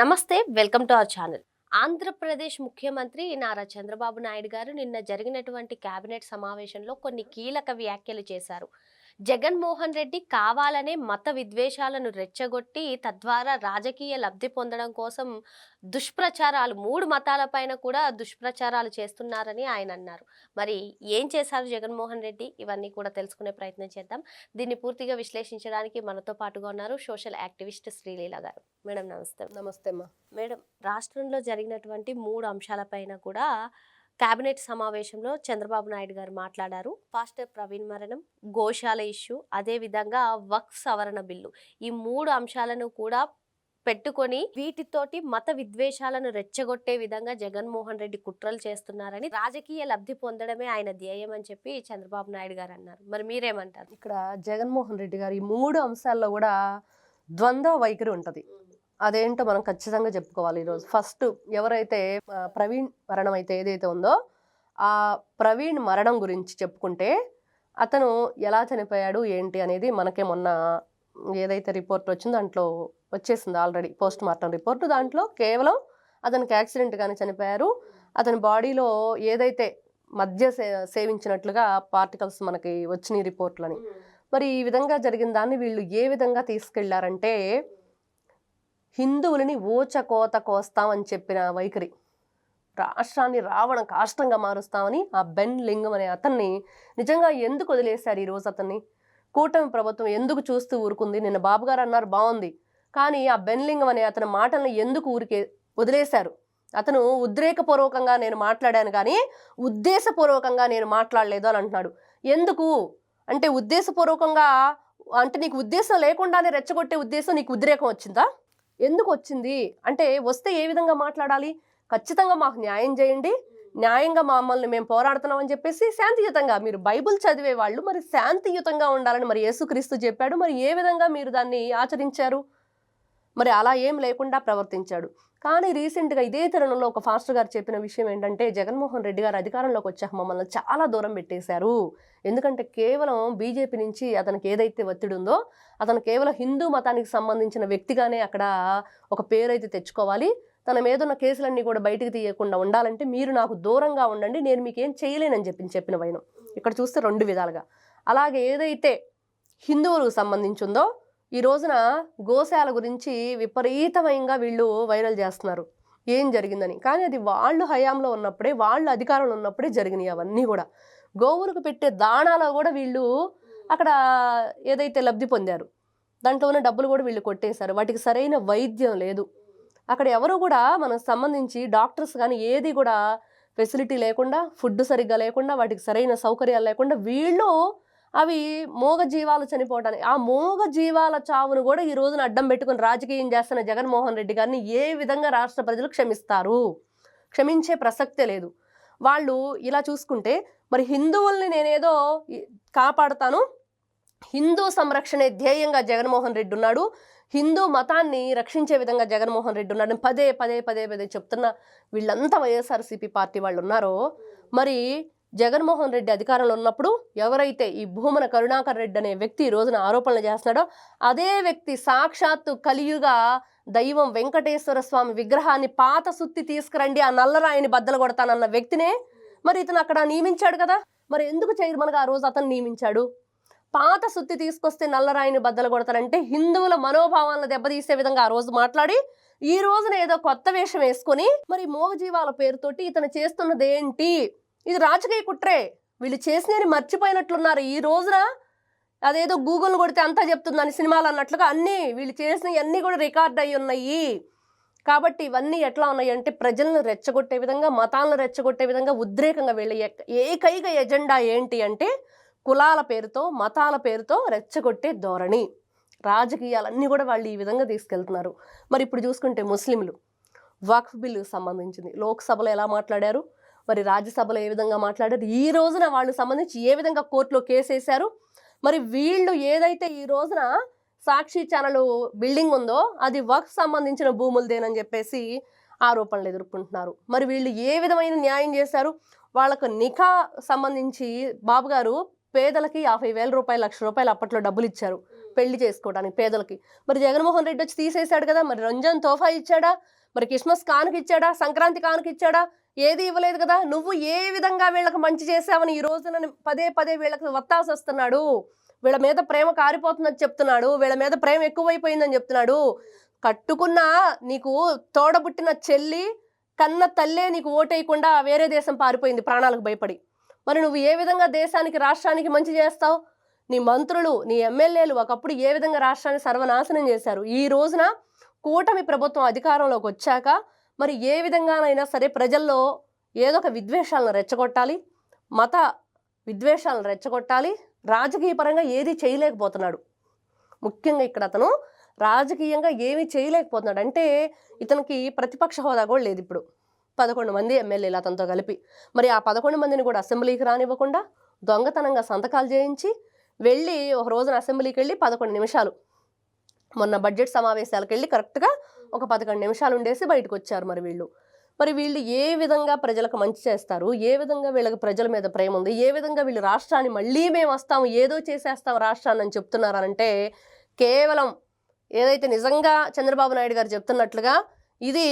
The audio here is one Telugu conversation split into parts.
నమస్తే welcome to our channel. Andhra Pradesh ముఖ్యమంత్రి నారా చంద్రబాబు నాయుడు గారు నిన్న జరిగినటువంటి కేబినెట్ సమావేశంలో కొన్ని కీలక వ్యాఖ్యలు చేశారు. జగన్మోహన్ రెడ్డి కావాలనే మత విద్వేషాలను రెచ్చగొట్టి తద్వారా రాజకీయ లబ్ధి పొందడం కోసం దుష్ప్రచారాలు మూడు మతాలపైన కూడా దుష్ప్రచారాలు చేస్తున్నారని ఆయన అన్నారు. మరి ఏం చేశారు జగన్మోహన్ రెడ్డి? ఇవన్నీ కూడా తెలుసుకునే ప్రయత్నం చేద్దాం. దీన్ని పూర్తిగా విశ్లేషించడానికి మనతో పాటుగా ఉన్నారు సోషల్ యాక్టివిస్ట్ శ్రీలీల గారు. మేడం నమస్తే. నమస్తే అమ్మా. మేడం రాష్ట్రంలో జరిగినటువంటి మూడు అంశాలపైన కూడా కేబినెట్ సమావేశంలో చంద్రబాబు నాయుడు గారు మాట్లాడారు. పాస్టర్ ప్రవీణ్ మరణం గోశాల ఇష్యూ అదేవిధంగా వక్ సవరణ బిల్లు. ఈ మూడు అంశాలను కూడా పెట్టుకొని వీటితోటి మత విద్వేషాలను రెచ్చగొట్టే విధంగా జగన్మోహన్ రెడ్డి కుట్రలు చేస్తున్నారని రాజకీయ లబ్ధి పొందడమే ఆయన ధ్యేయం అని చెప్పి చంద్రబాబు నాయుడు గారు అన్నారు. మరి మీరేమంటారు? ఇక్కడ జగన్మోహన్ రెడ్డి గారు ఈ మూడు అంశాల్లో కూడా ద్వంద్వ వైఖరి ఉంటుంది. అదేంటో మనం ఖచ్చితంగా చెప్పుకోవాలి ఈరోజు. ఫస్ట్ ఎవరైతే ప్రవీణ్ మరణం అయితే ఏదైతే ఉందో ఆ ప్రవీణ్ మరణం గురించి చెప్పుకుంటే అతను ఎలా చనిపోయాడు ఏంటి అనేది మనకే మొన్న ఏదైతే రిపోర్ట్ వచ్చిందో దాంట్లో వచ్చేసింది ఆల్రెడీ పోస్ట్ మార్టం రిపోర్ట్. దాంట్లో కేవలం అతనికి యాక్సిడెంట్ కానీ చనిపోయారు. అతని బాడీలో ఏదైతే మద్య సే సేవించినట్లుగా పార్టికల్స్ మనకి వచ్చినాయి రిపోర్ట్లని. మరి ఈ విధంగా జరిగిన దాన్ని వీళ్ళు ఏ విధంగా తీసుకెళ్ళారంటే హిందువులని ఊచకోత కోస్తామని చెప్పిన వైఖరి. రాష్ట్రాన్ని రావడం కాష్టంగా మారుస్తామని ఆ బెన్ లింగం అనే అతన్ని నిజంగా ఎందుకు వదిలేశారు ఈరోజు అతన్ని? కూటమి ప్రభుత్వం ఎందుకు చూస్తూ ఊరుకుంది? నిన్న బాబు గారు అన్నారు బాగుంది కానీ ఆ బెన్ లింగం అనే అతని మాటలను ఎందుకు ఊరికే వదిలేశారు? అతను ఉద్రేకపూర్వకంగా నేను మాట్లాడాను కానీ ఉద్దేశపూర్వకంగా నేను మాట్లాడలేదు అని అంటున్నాడు. ఎందుకు? అంటే ఉద్దేశపూర్వకంగా అంటే నీకు ఉద్దేశం లేకుండానే రెచ్చగొట్టే ఉద్దేశం నీకు ఉద్రేకం వచ్చిందా? ఎందుకు వచ్చింది అంటే వస్తే ఏ విధంగా మాట్లాడాలి? ఖచ్చితంగా మాకు న్యాయం చేయండి. న్యాయంగా మమ్మల్ని మేము పోరాడుతున్నాం అని చెప్పేసి శాంతియుతంగా మీరు బైబిల్ చదివే వాళ్ళు మరి శాంతియుతంగా ఉండాలని మరి యేసుక్రీస్తు చెప్పాడు. మరి ఏ విధంగా మీరు దాన్ని ఆచరించారు? మరి అలా ఏం లేకుండా ప్రవర్తించాడు. కానీ రీసెంట్గా ఇదే తరుణంలో ఒక ఫాస్టర్ గారు చెప్పిన విషయం ఏంటంటే జగన్మోహన్ రెడ్డి గారు అధికారంలోకి వచ్చాక మమ్మల్ని చాలా దూరం పెట్టేశారు. ఎందుకంటే కేవలం బీజేపీ నుంచి అతనికి ఏదైతే ఒత్తిడి ఉందో అతను కేవలం హిందూ మతానికి సంబంధించిన వ్యక్తిగానే అక్కడ ఒక పేరైతే తెచ్చుకోవాలి. తన మీద ఉన్న కేసులన్నీ కూడా బయటికి తీయకుండా ఉండాలంటే మీరు నాకు దూరంగా ఉండండి నేను మీకేం చేయలేనని చెప్పి చెప్పిన వైనం. ఇక్కడ చూస్తే రెండు విధాలుగా. అలాగే ఏదైతే హిందువులకు సంబంధించి ఉందో ఈ రోజున గోశాల గురించి విపరీతమయంగా వీళ్ళు వైరల్ చేస్తున్నారు. ఏం జరిగిందని? కానీ అది వాళ్ళు హయాంలో ఉన్నప్పుడే వాళ్ళు అధికారంలో ఉన్నప్పుడే జరిగినాయి అవన్నీ కూడా. గోవులకు పెట్టే దాణాలో కూడా వీళ్ళు అక్కడ ఏదైతే లబ్ధి పొందారు దాంట్లో ఉన్న డబ్బులు కూడా వీళ్ళు కొట్టేశారు. వాటికి సరైన వైద్యం లేదు. అక్కడ ఎవరు కూడా మనకు సంబంధించి డాక్టర్స్ కానీ ఏది కూడా ఫెసిలిటీ లేకుండా ఫుడ్ సరిగ్గా లేకుండా వాటికి సరైన సౌకర్యాలు లేకుండా వీళ్ళు అవి మూగ జీవాలు చనిపోవడానికి ఆ మూగ జీవాల చావును కూడా ఈ రోజున అడ్డం పెట్టుకుని రాజకీయం చేస్తున్న జగన్మోహన్ రెడ్డి గారిని ఏ విధంగా రాష్ట్ర ప్రజలు క్షమిస్తారు? క్షమించే ప్రసక్తే లేదు. వాళ్ళు ఇలా చూసుకుంటే మరి హిందువుల్ని నేనేదో కాపాడుతాను హిందూ సంరక్షణే ధ్యేయంగా జగన్మోహన్ రెడ్డి ఉన్నాడు హిందూ మతాన్ని రక్షించే విధంగా జగన్మోహన్ రెడ్డి ఉన్నాడు పదే పదే పదే పదే చెప్తున్న వీళ్ళంతా వైఎస్ఆర్సీపీ పార్టీ వాళ్ళు ఉన్నారో మరి జగన్మోహన్ రెడ్డి అధికారంలో ఉన్నప్పుడు ఎవరైతే ఈ భూమన కరుణాకర్ రెడ్డి అనే వ్యక్తి ఈ రోజున ఆరోపణలు చేస్తున్నాడో అదే వ్యక్తి సాక్షాత్తు కలియుగా దైవం వెంకటేశ్వర స్వామి విగ్రహాన్ని పాత సుత్తి తీసుకురండి ఆ నల్లరాయిని బద్దలు కొడతానన్న వ్యక్తినే మరి ఇతను అక్కడ నియమించాడు కదా. మరి ఎందుకు చైర్మన్గా ఆ రోజు అతను నియమించాడు? పాత సుత్తి తీసుకొస్తే నల్లరాయిని బద్దలు కొడతారంటే హిందువుల మనోభావాలను దెబ్బతీసే విధంగా ఆ రోజు మాట్లాడి ఈ రోజున ఏదో కొత్త వేషం వేసుకొని మరి మోగజీవాల పేరుతోటి ఇతను చేస్తున్నది ఏంటి ఇది రాజకీయ కుట్రే. వీళ్ళు చేసినవి మర్చిపోయినట్లున్నారు. ఈ రోజున అదేదో గూగుల్ కొడితే అంతా చెప్తుందని సినిమాలు అన్నట్లుగా అన్నీ వీళ్ళు చేసినవి అన్నీ కూడా రికార్డ్ అయి ఉన్నాయి. కాబట్టి ఇవన్నీ ఎట్లా ఉన్నాయి అంటే ప్రజలను రెచ్చగొట్టే విధంగా మతాలను రెచ్చగొట్టే విధంగా ఉద్రేకంగా వీళ్ళ ఏకైక ఎజెండా ఏంటి అంటే కులాల పేరుతో మతాల పేరుతో రెచ్చగొట్టే ధోరణి. రాజకీయాలన్నీ కూడా వాళ్ళు ఈ విధంగా తీసుకెళ్తున్నారు. మరి ఇప్పుడు చూసుకుంటే ముస్లింలు వక్ఫ్ బిల్లుకు సంబంధించింది. లోక్సభలో ఎలా మాట్లాడారు? మరి రాజ్యసభలో ఏ విధంగా మాట్లాడారు? ఈ రోజున వాళ్ళకి సంబంధించి ఏ విధంగా కోర్టులో కేసు వేశారు? మరి వీళ్ళు ఏదైతే ఈ రోజున సాక్షి ఛానల్ బిల్డింగ్ ఉందో అది వర్క్ సంబంధించిన భూములదేనని చెప్పేసి ఆరోపణలు ఎదుర్కొంటున్నారు. మరి వీళ్ళు ఏ విధమైన న్యాయం చేశారు? వాళ్ళకు నిఖా సంబంధించి బాబు గారు పేదలకి యాభై వేల రూపాయలు లక్ష రూపాయలు అప్పట్లో డబ్బులు ఇచ్చారు పెళ్ళి చేసుకోవడానికి పేదలకి. మరి జగన్మోహన్ రెడ్డి వచ్చి తీసేశాడు కదా మరి రంజాన్ తోఫా ఇచ్చాడా? మరి క్రిస్మస్ కానుక ఇచ్చాడా? సంక్రాంతి కానుక ఇచ్చాడా? ఏది ఇవ్వలేదు కదా? నువ్వు ఏ విధంగా వీళ్ళకి మంచి చేసావని ఈ రోజున పదే పదే వీళ్ళకి వత్తాల్సి వస్తున్నాడు వీళ్ళ మీద ప్రేమ కారిపోతుందని చెప్తున్నాడు. వీళ్ళ మీద ప్రేమ ఎక్కువైపోయిందని చెప్తున్నాడు. కట్టుకున్న నీకు తోడబుట్టిన చెల్లి కన్న తల్లే నీకు ఓటేయకుండా వేరే దేశం పారిపోయింది ప్రాణాలకు భయపడి. మరి నువ్వు ఏ విధంగా దేశానికి రాష్ట్రానికి మంచి చేస్తావు? నీ మంత్రులు నీ ఎమ్మెల్యేలు ఒకప్పుడు ఏ విధంగా రాష్ట్రాన్ని సర్వనాశనం చేశారు? ఈ రోజున కూటమి ప్రభుత్వం అధికారంలోకి వచ్చాక మరి ఏ విధంగానైనా సరే ప్రజల్లో ఏదో ఒక విద్వేషాలను రెచ్చగొట్టాలి మత విద్వేషాలను రెచ్చగొట్టాలి రాజకీయ పరంగా ఏది చేయలేకపోతున్నాడు. ముఖ్యంగా ఇక్కడ అతను రాజకీయంగా ఏమీ చేయలేకపోతున్నాడు. అంటే ఇతనికి ప్రతిపక్ష హోదా కూడా లేదు ఇప్పుడు. పదకొండు మంది ఎమ్మెల్యేలు అతనితో కలిపి. మరి ఆ పదకొండు మందిని కూడా అసెంబ్లీకి రానివ్వకుండా దొంగతనంగా సంతకాలు చేయించి వెళ్ళి ఒక రోజున అసెంబ్లీకి వెళ్ళి పదకొండు నిమిషాలు మొన్న బడ్జెట్ సమావేశాలకు వెళ్ళి కరెక్ట్గా ఒక పదకొండు నిమిషాలు ఉండేసి బయటకు వచ్చారు మరి వీళ్ళు. మరి వీళ్ళు ఏ విధంగా ప్రజలకు మంచి చేస్తారు? ఏ విధంగా వీళ్ళకి ప్రజల మీద ప్రేమ ఉంది? ఏ విధంగా వీళ్ళు రాష్ట్రాన్ని మళ్ళీ మేము వస్తాము ఏదో చేసేస్తాం రాష్ట్రాన్ని అని చెప్తున్నారనంటే కేవలం ఏదైతే నిజంగా చంద్రబాబు నాయుడు గారు చెప్తున్నట్లుగా ఇది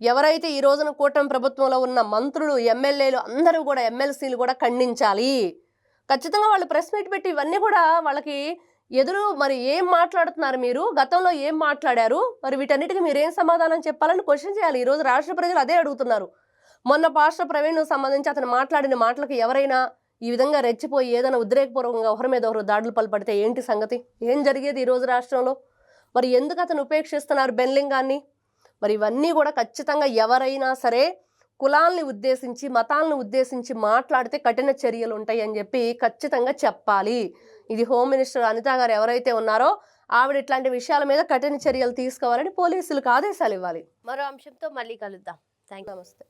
ఎవరైతే ఈ రోజున కూటమి ప్రభుత్వంలో ఉన్న మంత్రులు ఎమ్మెల్యేలు అందరూ కూడా ఎమ్మెల్సీలు కూడా ఖండించాలి. ఖచ్చితంగా వాళ్ళు ప్రెస్ మీట్ పెట్టి ఇవన్నీ కూడా వాళ్ళకి ఎదురు మరి ఏం మాట్లాడుతున్నారు మీరు? గతంలో ఏం మాట్లాడారు? మరి వీటన్నిటికీ మీరు ఏం సమాధానం చెప్పాలని క్వశ్చన్ చేయాలి. ఈరోజు రాష్ట్ర ప్రజలు అదే అడుగుతున్నారు. మొన్న పాస్టర్ ప్రవీణ్ సంబంధించి అతను మాట్లాడిన మాటలకు ఎవరైనా ఈ విధంగా రెచ్చిపోయి ఏదైనా ఉద్రేకపూర్వకంగా ఒకరి మీద ఒకరు దాడులు పాల్పడితే ఏంటి సంగతి? ఏం జరిగేది ఈ రోజు రాష్ట్రంలో? మరి ఎందుకు అతను ఉపేక్షిస్తున్నారు బెన్లింగాన్ని? మరి ఇవన్నీ కూడా ఖచ్చితంగా ఎవరైనా సరే కులాల్ని ఉద్దేశించి మతాలను ఉద్దేశించి మాట్లాడితే కఠిన చర్యలు ఉంటాయి అని చెప్పి ఖచ్చితంగా చెప్పాలి. ఇది హోమ్ మినిస్టర్ అనిత గారు ఎవరైతే ఉన్నారో ఆవిడ ఇట్లాంటి విషయాల మీద కఠిన చర్యలు తీసుకోవాలని పోలీసులకు ఆదేశాలు ఇవ్వాలి. మరో అంశంతో మళ్ళీ కలుద్దాం. థ్యాంక్ నమస్తే.